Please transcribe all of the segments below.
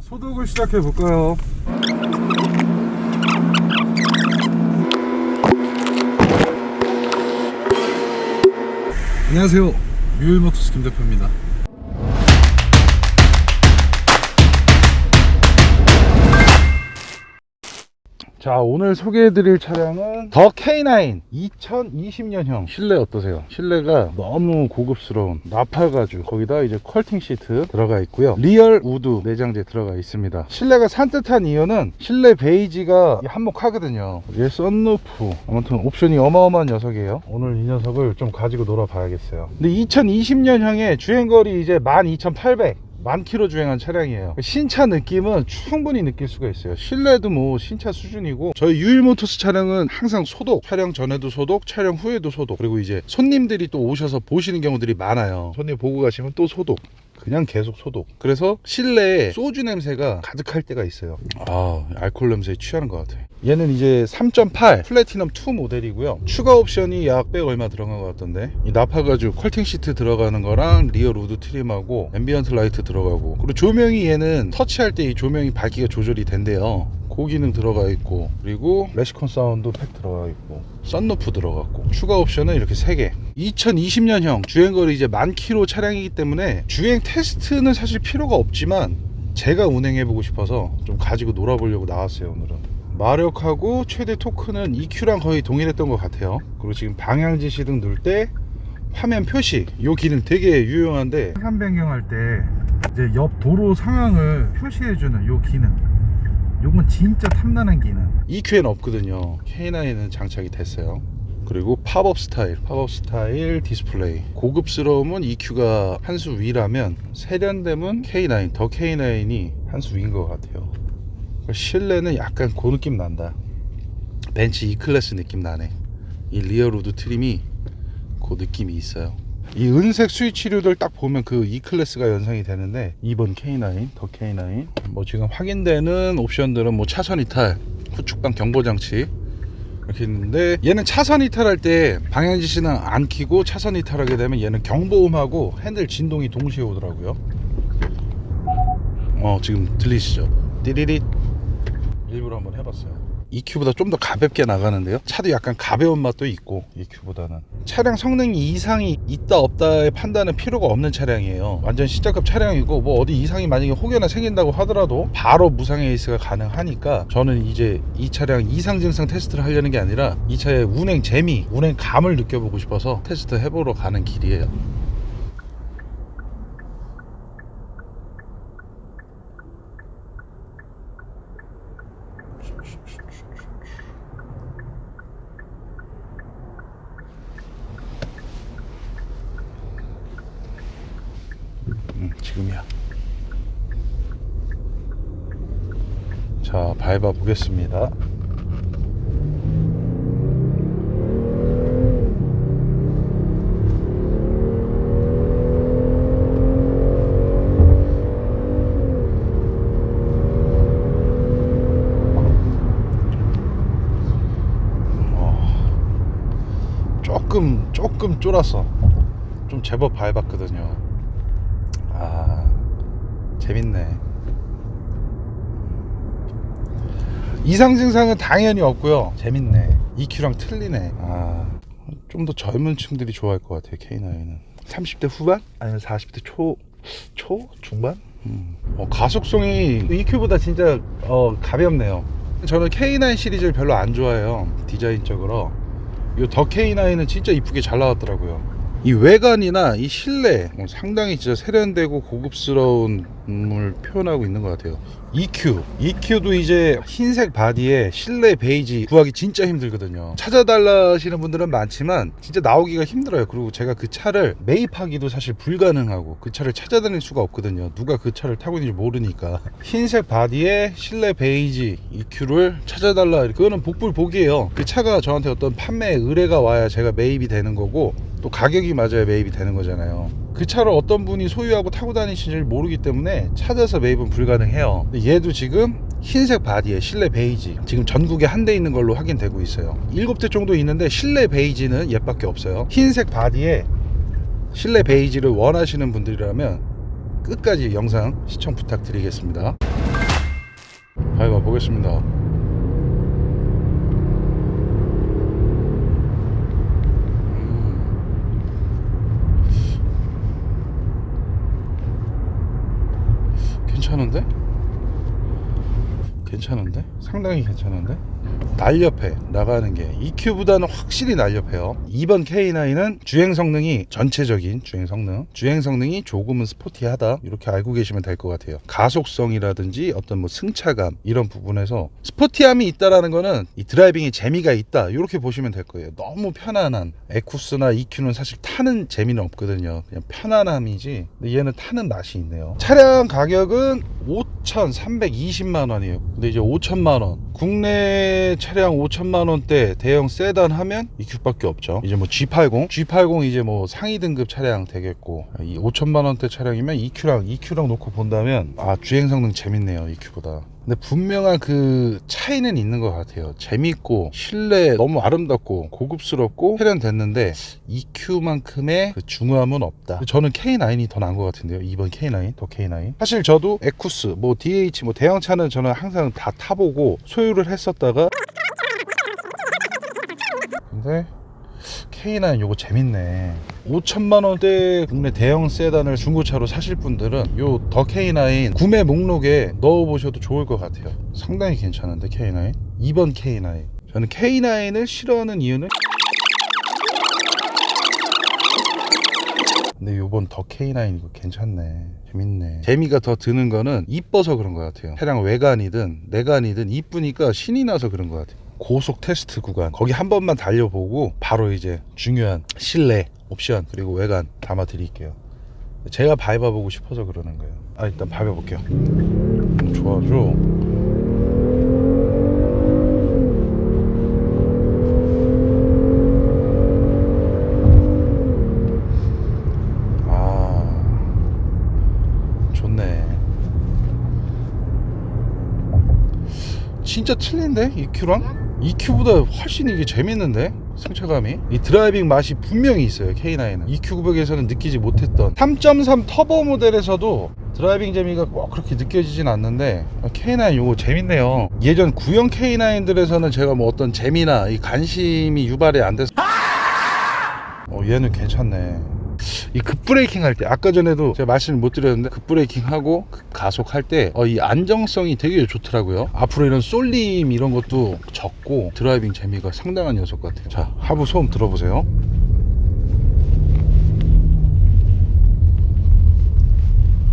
자, 소독을 시작해 볼까요? 안녕하세요. 뮤일모터스 김 대표입니다. 자 오늘 소개해드릴 차량은 더 K9 2020년형. 실내 어떠세요? 실내가 너무 고급스러운 나팔 가죽. 거기다 이제 컬팅 시트 들어가 있고요. 리얼 우드 내장재 들어가 있습니다. 실내가 산뜻한 이유는 실내 베이지가 한몫하거든요. 얘 썬루프. 아무튼 옵션이 어마어마한 녀석이에요. 오늘 이 녀석을 좀 가지고 놀아 봐야겠어요. 근데 2020년형의 주행거리 이제 12800 만 킬로 주행한 차량이에요. 신차 느낌은 충분히 느낄 수가 있어요. 실내도 뭐 신차 수준이고 저희 유일모터스 차량은 항상 소독 촬영 전에도 소독 촬영 후에도 소독. 그리고 이제 손님들이 또 오셔서 보시는 경우들이 많아요. 손님 보고 가시면 또 소독 그냥 계속 소독. 그래서 실내에 소주 냄새가 가득할 때가 있어요. 아 알코올 냄새에 취하는 것 같아요 얘는 이제 3.8 플래티넘 2 모델이고요. 추가 옵션이 약 100 얼마 들어간 것 같던데. 이 나파 가죽 컬팅 시트 들어가는 거랑 리어 우드 트림하고 앰비언트 라이트 들어가고. 그리고 조명이 얘는 터치할 때 이 조명이 밝기가 조절이 된대요 고기능 들어가 있고 그리고 레시콘 사운드 팩 들어가 있고 썬루프 들어갔고 추가 옵션은 이렇게 3개. 2020년형 주행거리 이제 만 킬로 차량이기 때문에 주행 테스트는 사실 필요가 없지만 제가 운행해보고 싶어서 좀 가지고 놀아보려고 나왔어요 오늘은. 마력하고 최대 토크는 EQ랑 거의 동일했던 것 같아요. 그리고 지금 방향 지시 등 누를 때 화면 표시 이 기능 되게 유용한데 상산 변경할 때 이제 옆 도로 상황을 표시해주는 이 기능 요건 진짜 탐나는 기능. EQ에는 없거든요. K9에는 장착이 됐어요. 그리고 팝업 스타일 팝업 스타일 디스플레이. 고급스러움은 EQ가 한 수 위라면 세련됨은 K9 더 K9이 한 수 위인 것 같아요. 실내는 약간 그 느낌 난다. 벤츠 E클래스 느낌 나네. 이 리어로드 트림이 그 느낌이 있어요 이 은색 스위치류들 딱 보면 그 E클래스가 연상이 되는데 2번 K9 더 K9 뭐 지금 확인되는 옵션들은 뭐 차선 이탈 후축방 경보장치 이렇게 있는데 얘는 차선 이탈할 때 방향 지시는 안 켜고 차선 이탈하게 되면 얘는 경보음하고 핸들 진동이 동시에 오더라고요. 어 지금 들리시죠? 띠리릿. 일부러 한번 해봤어요 EQ보다 좀 더 가볍게 나가는데요? 차도 약간 가벼운 맛도 있고 EQ보다는. 차량 성능 이상이 있다 없다의 판단은 필요가 없는 차량이에요. 완전 시작급 차량이고 뭐 어디 이상이 만약에 혹여나 생긴다고 하더라도 바로 무상 에이스가 가능하니까 저는 이제 이 차량 이상 증상 테스트를 하려는 게 아니라 이 차의 운행 재미 운행 감을 느껴보고 싶어서 테스트 해보러 가는 길이에요 음, 지금이야. 자, 밟아 보겠습니다. 어, 조금 조금 쫄았어. 좀 제법 밟았거든요. 아 재밌네 이상 증상은 당연히 없고요 재밌네 EQ랑 틀리네 아 좀 더 젊은 층들이 좋아할 것 같아요 K9은 30대 후반? 아니면 40대 초 초? 중반? 음. 어, 가속성이 EQ보다 진짜 어, 가볍네요 저는 K9 시리즈를 별로 안 좋아해요 디자인적으로 이더 K9은 진짜 이쁘게 잘 나왔더라고요 이 외관이나 이 실내 뭐 상당히 진짜 세련되고 고급스러운 을 표현하고 있는 것 같아요. EQ EQ도 이제 흰색 바디에 실내 베이지 구하기 진짜 힘들거든요. 찾아달라 하시는 분들은 많지만 진짜 나오기가 힘들어요. 그리고 제가 그 차를 매입하기도 사실 불가능하고 그 차를 찾아다닐 수가 없거든요. 누가 그 차를 타고 있는지 모르니까. 흰색 바디에 실내 베이지 EQ를 찾아달라. 그거는 복불복이에요. 그 차가 저한테 어떤 판매 의뢰가 와야 제가 매입이 되는 거고 또 가격이 맞아야 매입이 되는 거잖아요 그 차를 어떤 분이 소유하고 타고 다니시는지 모르기 때문에 찾아서 매입은 불가능해요. 얘도 지금 흰색 바디에 실내 베이지. 지금 전국에 한 대 있는 걸로 확인되고 있어요. 일곱 대 정도 있는데 실내 베이지는 얘밖에 없어요. 흰색 바디에 실내 베이지를 원하시는 분들이라면 끝까지 영상 시청 부탁드리겠습니다. 밟아 보겠습니다. 음. 괜찮은데? 괜찮은데? 상당히 괜찮은데? 날렵해 나가는 게. EQ보다는 확실히 날렵해요. 2번 K9은 주행 성능이 전체적인 주행 성능. 주행 성능이 조금은 스포티하다. 이렇게 알고 계시면 될 것 같아요. 가속성이라든지 어떤 뭐 승차감 이런 부분에서 스포티함이 있다라는 거는 이 드라이빙에 재미가 있다. 이렇게 보시면 될 거예요. 너무 편안한 에쿠스나 EQ는 사실 타는 재미는 없거든요. 그냥 편안함이지. 근데 얘는 타는 맛이 있네요. 차량 가격은 5,320만 원이에요 근데 이제 5천만 원. 국내 차량 5천만 원대 대형 세단 하면 EQ밖에 없죠. 이제 뭐 G80 G80 이제 뭐 상위 등급 차량 되겠고 이 5천만 원대 차량이면 EQ랑 EQ랑 놓고 본다면 아 주행 성능 재밌네요 EQ보다 근데 분명한 그 차이는 있는 것 같아요. 재밌고 실내 너무 아름답고 고급스럽고 세련됐는데 EQ만큼의 그 중후함은 없다. 저는 K9이 더 나은 것 같은데요. 2번 K9 더 K9 사실 저도 에쿠스 뭐 DH 뭐 대형차는 저는 항상 다 타보고 소유를 했었다가. 근데 K9 요거 재밌네. 5천만 원대 국내 대형 세단을 중고차로 사실 분들은 요 더 K9 구매 목록에 넣어 보셔도 좋을 것 같아요. 상당히 괜찮은데 K9 2번 K9 저는 K9을 싫어하는 이유는? 근데 요번 더 K9 이거 괜찮네. 재밌네. 재미가 더 드는 거는 이뻐서 그런 것 같아요. 차량 외관이든 내관이든 이쁘니까 신이 나서 그런 것 같아요 고속 테스트 구간. 거기 한 번만 달려보고 바로 이제 중요한 실내 옵션 그리고 외관 담아 드릴게요. 제가 밟아보고 싶어서 그러는 거예요. 아 일단 밟아볼게요. 음, 좋아죠? 아 좋네. 진짜 틀린데? EQ랑? EQ보다 훨씬 이게 재밌는데? 승차감이? 이 드라이빙 맛이 분명히 있어요 K9은. EQ900에서는 느끼지 못했던. 3.3 터보 모델에서도 드라이빙 재미가 꼭 그렇게 느껴지진 않는데 K9 요거 재밌네요. 예전 구형 K9들에서는 제가 뭐 어떤 재미나 이 관심이 유발이 안 돼서. 어 얘는 괜찮네 이 급브레이킹 할 때 아까 전에도 제가 말씀을 못 드렸는데 급브레이킹 하고 가속할 때 이 안정성이 되게 좋더라고요. 앞으로 이런 쏠림 이런 것도 적고 드라이빙 재미가 상당한 녀석 같아요. 자 하부 소음 들어보세요.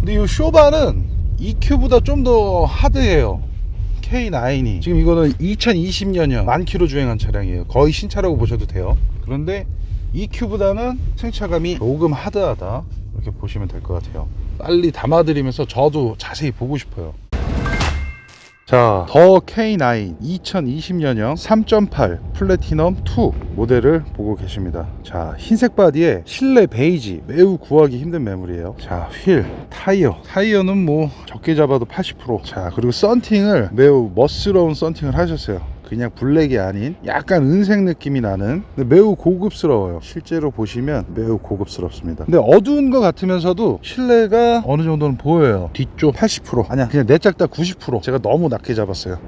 근데 이 쇼바는 EQ보다 좀 더 하드해요. K9이. 지금 이거는 2020년형 만 킬로 주행한 차량이에요. 거의 신차라고 보셔도 돼요. 그런데 EQ보다는 승차감이 조금 하드하다 이렇게 보시면 될 것 같아요 빨리 담아드리면서 저도 자세히 보고 싶어요 자, 더 K9 2020년형 3.8 플래티넘 2 모델을 보고 계십니다. 자, 흰색 바디에 실내 베이지 매우 구하기 힘든 매물이에요. 자, 휠, 타이어. 타이어는 뭐 적게 잡아도 80%. 자, 그리고 썬팅을 매우 멋스러운 썬팅을 하셨어요. 그냥 블랙이 아닌 약간 은색 느낌이 나는 매우 고급스러워요. 실제로 보시면 매우 고급스럽습니다. 근데 어두운 것 같으면서도 실내가 어느 정도는 보여요. 뒤쪽 80% 아니야 그냥 내짝 다 90% 제가 너무 낮게 잡았어요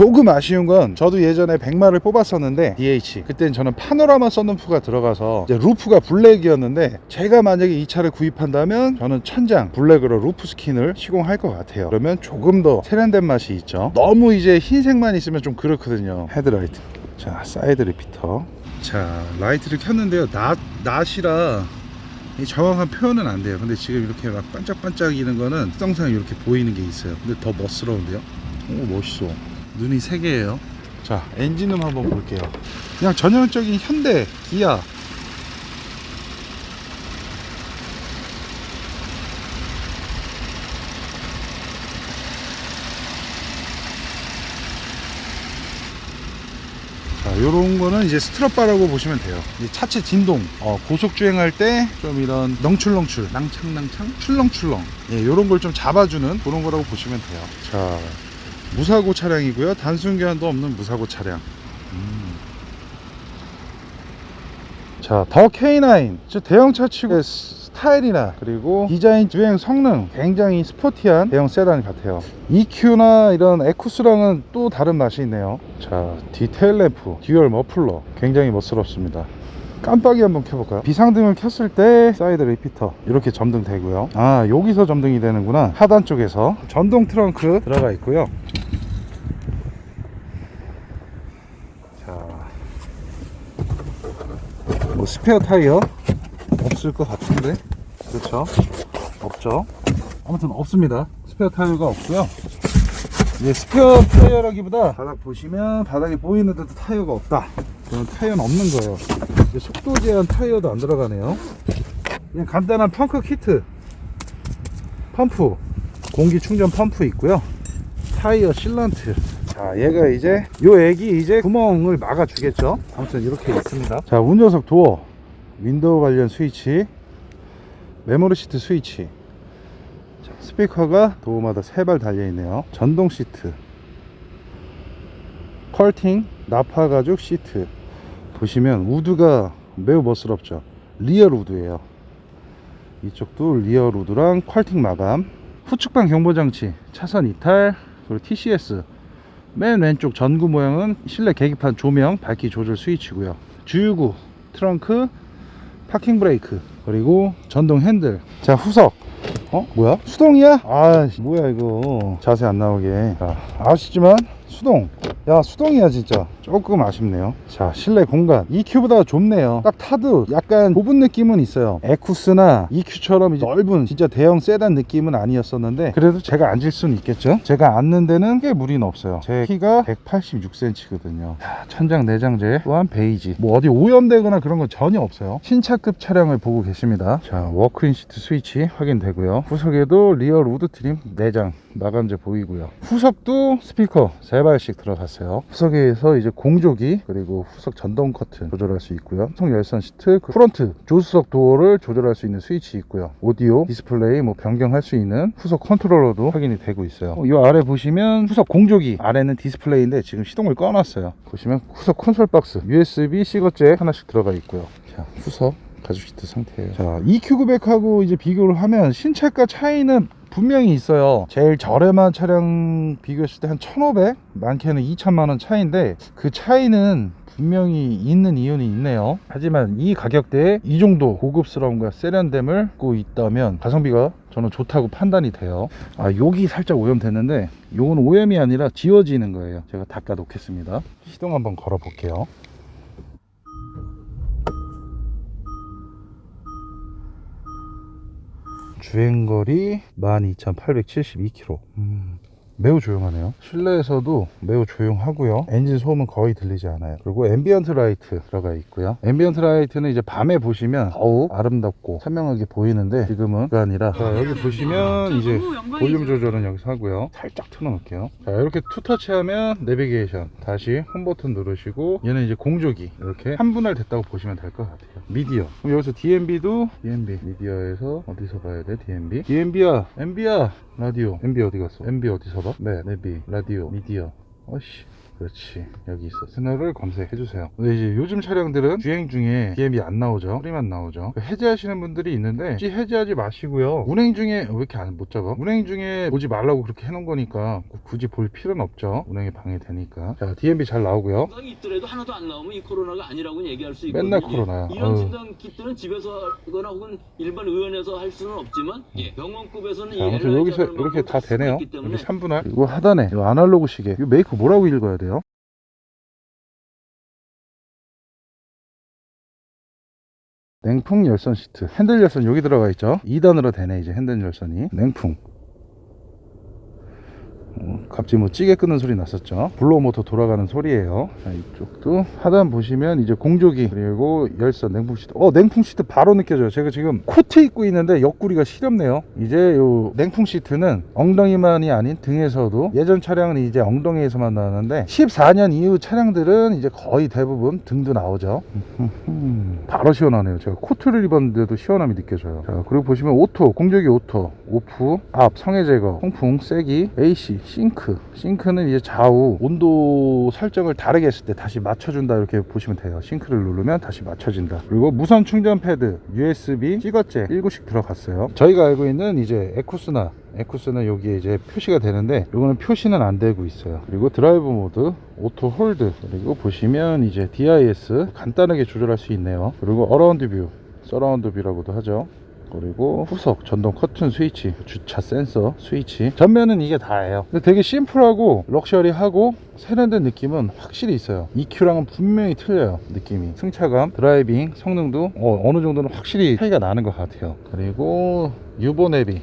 조금 아쉬운 건 저도 예전에 100마를 뽑았었는데 DH 그땐 저는 파노라마 썬루프가 들어가서 이제 루프가 블랙이었는데 제가 만약에 이 차를 구입한다면 저는 천장 블랙으로 루프 스킨을 시공할 것 같아요. 그러면 조금 더 세련된 맛이 있죠. 너무 이제 흰색만 있으면 좀 그렇거든요. 헤드라이트. 자 사이드 리피터. 자 라이트를 켰는데요. 낮, 낮이라 이 정확한 표현은 안 돼요. 근데 지금 이렇게 막 반짝반짝이는 거는 특성상 이렇게 보이는 게 있어요. 근데 더 멋스러운데요? 오 멋있어 눈이 세 개예요 자 엔진음 한번 볼게요 그냥 전형적인 현대 기아 자, 요런 거는 이제 스트럿바라고 보시면 돼요. 이 차체 진동, 어, 고속 주행할 때 좀 이런 넝출렁출, 낭창낭창, 출렁출렁, 예, 요런 걸 좀 잡아주는 그런 거라고 보시면 돼요. 자, 무사고 차량이고요. 단순 교환도 없는 무사고 차량. 음. 자, 더 K9. 저 대형차 치고 스- 스타일이나 그리고 디자인 주행 성능 굉장히 스포티한 대형 세단 같아요 EQ나 이런 에쿠스랑은 또 다른 맛이 있네요 자 디테일 램프 듀얼 머플러 굉장히 멋스럽습니다 깜빡이 한번 켜볼까요? 비상등을 켰을 때 사이드 리피터 이렇게 점등 되고요. 아 여기서 점등이 되는구나. 하단 쪽에서 전동 트렁크 들어가 있고요. 뭐 스페어 타이어 없을 것 같은데? 그렇죠? 없죠? 아무튼 없습니다. 스페어 타이어가 없고요. 이제 스페어 타이어라기보다 바닥 보시면 바닥에 보이는 데도 타이어가 없다. 그럼 타이어는 없는 거예요 속도 제한 타이어도 안 들어가네요. 그냥 간단한 펑크 키트. 펌프. 공기 충전 펌프 있고요. 타이어 실란트. 자 얘가 이제 요 액이 이제 구멍을 막아 주겠죠? 아무튼 이렇게 있습니다. 자 운전석 도어. 윈도우 관련 스위치. 메모리 시트 스위치. 자, 스피커가 도어마다 세 발 달려 있네요. 전동 시트. 컬팅 나파 가죽 시트 보시면 우드가 매우 멋스럽죠. 리얼 우드예요. 이쪽도 리얼 우드랑 컬팅 마감 후측방 경보장치 차선 이탈 그리고 TCS 맨 왼쪽 전구 모양은 실내 계기판 조명 밝기 조절 스위치고요. 주유구 트렁크 파킹 브레이크 그리고 전동 핸들. 자 후석. 어 뭐야? 수동이야? 아 뭐야 이거. 자세 안 나오게. 자, 아시지만 수동 야 수동이야 진짜. 조금 아쉽네요. 자 실내 공간. EQ보다 좁네요. 딱 타도 약간 좁은 느낌은 있어요. 에쿠스나 EQ처럼 이제 넓은 진짜 대형 세단 느낌은 아니었었는데 그래도 제가 앉을 수는 있겠죠? 제가 앉는 데는 꽤 무리는 없어요. 제 키가 186cm거든요. 천장 내장재 또한 베이지. 뭐 어디 오염되거나 그런 건 전혀 없어요. 신차급 차량을 보고 계십니다. 자 워크인 시트 스위치 확인되고요. 후석에도 리얼 우드 트림 내장 마감재 보이고요. 후석도 스피커 세 발씩 들어갔어요. 후석에서 이제 공조기 그리고 후석 전동 커튼 조절할 수 있고요. 총 열선 시트 그 프론트 조수석 도어를 조절할 수 있는 스위치 있고요. 오디오 디스플레이 뭐 변경할 수 있는 후석 컨트롤러도 확인이 되고 있어요. 어, 이 아래 보시면 후석 공조기 아래는 디스플레이인데 지금 시동을 꺼놨어요. 보시면 후석 콘솔 박스 USB C거잭 하나씩 들어가 있고요. 자 후석 가죽 시트 상태예요. 자 EQ900하고 이제 비교를 하면 신차가 차이는 분명히 있어요. 제일 저렴한 차량 비교했을 때 한 1500 많게는 2천만원 차이인데 그 차이는 분명히 있는 이유는 있네요. 하지만 이 가격대에 이 정도 고급스러움과 세련됨을 갖고 있다면 가성비가 저는 좋다고 판단이 돼요. 아 여기 살짝 오염됐는데 요건 오염이 아니라 지워지는 거예요. 제가 닦아 놓겠습니다. 시동 한번 걸어 볼게요 주행거리 12,872km. 음, 매우 조용하네요. 실내에서도 매우 조용하고요. 엔진 소음은 거의 들리지 않아요. 그리고 앰비언트 라이트 들어가 있고요. 앰비언트 라이트는 이제 밤에 보시면 더욱 아름답고 선명하게 보이는데 지금은 그게 아니라 자, 여기 보시면 이제 볼륨 조절은 여기서 하고요. 살짝 틀어놓을게요. 자, 이렇게 투터치 하면 내비게이션. 다시 홈 버튼 누르시고 얘는 이제 공조기. 이렇게 한 분할 됐다고 보시면 될 것 같아요. 미디어. 그럼 여기서 DMB도 DMB. 미디어에서 어디서 봐야 돼? DMB. DMB야. MB야. 라디오. MB 어디 갔어? MB 어디 서 봐? 네. 내비. 라디오. 미디어. 어씨. 그렇지 여기 있어 채널을 검색해 주세요 근데 이제 요즘 차량들은 주행 중에 DM이 안 나오죠 소리만 나오죠 해제하시는 분들이 있는데 굳이 해제하지 마시고요 운행 중에 왜 이렇게 안 못 잡아 운행 중에 보지 말라고 그렇게 해놓은 거니까 굳이 볼 필요는 없죠 운행에 방해되니까 자 DMB 잘 나오고요 증상이 있더라도 하나도 안 나오면 이 코로나가 아니라고 얘기할 수 있거든요. 맨날 코로나야. 이런. 증상 기들은 집에서 하거나 혹은 일반 의원에서 할 수는 없지만 예, 병원급에서는 자, 아무튼 LR 여기서 이렇게 다 되네요. 있기 때문에 여기 3분할. 이거 하단에 이 아날로그 시계. 이 메이커 뭐라고 읽어야 돼요? 냉풍 열선 시트. 핸들 열선 여기 들어가 있죠. 2단으로 되네 이제 핸들 열선이. 냉풍. 어, 갑자기 뭐 찌개 끄는 소리 났었죠. 블로우 모터 돌아가는 소리예요. 자, 이쪽도 하단 보시면 이제 공조기 그리고 열선 냉풍 시트. 어 냉풍 시트 바로 느껴져요. 제가 지금 코트 입고 있는데 옆구리가 시렵네요. 이제 요 냉풍 시트는 엉덩이만이 아닌 등에서도 예전 차량은 이제 엉덩이에서만 나왔는데 14년 이후 차량들은 이제 거의 대부분 등도 나오죠. 바로 시원하네요. 제가 코트를 입었는데도 시원함이 느껴져요. 자, 그리고 보시면 오토, 공조기 오토, 오프, 앞, 성해 제거, 통풍, 세기, AC, 싱크 싱크는 이제 좌우 온도 설정을 다르게 했을 때 다시 맞춰준다 이렇게 보시면 돼요. 싱크를 누르면 다시 맞춰진다. 그리고 무선 충전 패드 USB 찍어잭 1구씩 들어갔어요. 저희가 알고 있는 이제 에쿠스나 에쿠스는 여기에 이제 표시가 되는데 이거는 표시는 안 되고 있어요. 그리고 드라이브 모드 오토 홀드. 그리고 보시면 이제 DIS 간단하게 조절할 수 있네요. 그리고 어라운드 뷰 서라운드 뷰라고도 하죠 그리고 후석 전동 커튼 스위치 주차 센서 스위치. 전면은 이게 다예요. 근데 되게 심플하고 럭셔리하고 세련된 느낌은 확실히 있어요. EQ랑은 분명히 틀려요 느낌이. 승차감 드라이빙 성능도 어, 어느 정도는 확실히 차이가 나는 것 같아요. 그리고 유보 내비.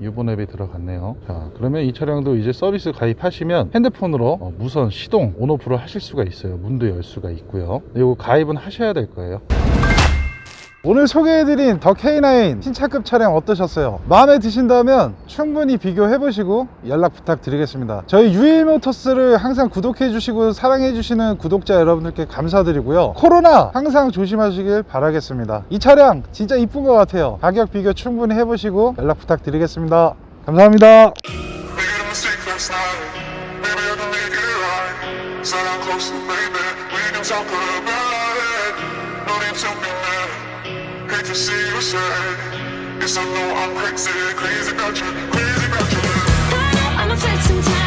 유보 앱이 들어갔네요. 자 그러면 이 차량도 이제 서비스 가입하시면 핸드폰으로 어, 무선 시동 온오프를 하실 수가 있어요. 문도 열 수가 있고요. 이거 가입은 하셔야 될 거예요 오늘 소개해드린 더 K9 신차급 차량 어떠셨어요? 마음에 드신다면 충분히 비교해보시고 연락 부탁드리겠습니다. 저희 유일모터스를 항상 구독해주시고 사랑해주시는 구독자 여러분들께 감사드리고요. 코로나 항상 조심하시길 바라겠습니다. 이 차량 진짜 이쁜 것 같아요. 가격 비교 충분히 해보시고 연락 부탁드리겠습니다. 감사합니다. hate to see you sad. Yes, I know I'm crazy, crazy about you, crazy about you. I'm sometimes.